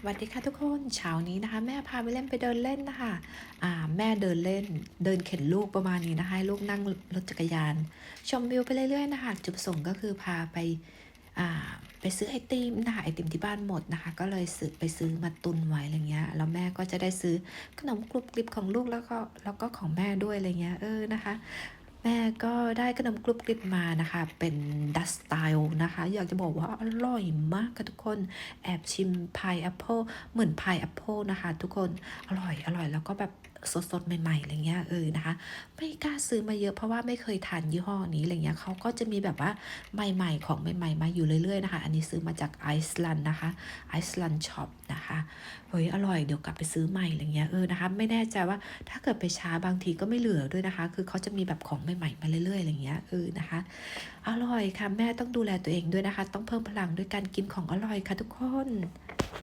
สวัสดีค่ะทุกคนเช้านี้นะคะ แม่พาไปเล่นไปเดินเล่นนะคะอ่าแม่เดินเล่น เดินเข็นลูกประมาณนี้นะคะให้ลูกนั่งรถจักรยาน ชมวิวไปเรื่อยๆนะคะจุดประสงค์ก็คือพาไปอ่าไปซื้อไอติมนะคะไอติมที่บ้านหมดนะคะ ก็เลยซื้อไปซื้อมาตุนไว้อะไรเงี้ยแล้วแม่ก็จะได้ซื้อขนมกรุบกริบของลูกแล้วก็แล้วก็ของแม่ด้วยอะไรเงี้ยเออนะคะ แม่ก็ได้ขนมกรุบกริบมานะคะ เป็นดัสไตล์นะคะ อยากจะบอกว่าอร่อยมากค่ะทุกคน แอบชิมพายแอปเปิลเหมือนพายแอปเปิลนะคะทุกคน อร่อยอร่อยแล้วก็แบบสดๆ ใหม่ๆอะไรเงี้ยเออนะคะ ไม่กล้าซื้อมาเยอะเพราะว่าไม่เคยทานยี่ห้อนี้อะไรเงี้ยเขาก็จะมีแบบว่าใหม่ๆ ของใหม่ๆ มาอยู่เรื่อยๆนะคะ อันนี้ซื้อมาจากไอซ์แลนด์นะคะไอซ์แลนด์ช็อป นะคะเฮ้ยอร่อยเดี๋ยวกลับไปซื้อใหม่อะไรเงี้ยเออนะคะไม่แน่ใจว่าถ้าเกิดไปช้าบางทีก็ไม่เหลือด้วยนะคะ คือเขาจะมีแบบของใหม่ๆมาเรื่อยๆอะไรเงี้ยเออนะคะอร่อยค่ะแม่ต้องดูแลตัวเองด้วยนะคะ ต้องเพิ่มพลังด้วยการกินของอร่อยค่ะทุกคน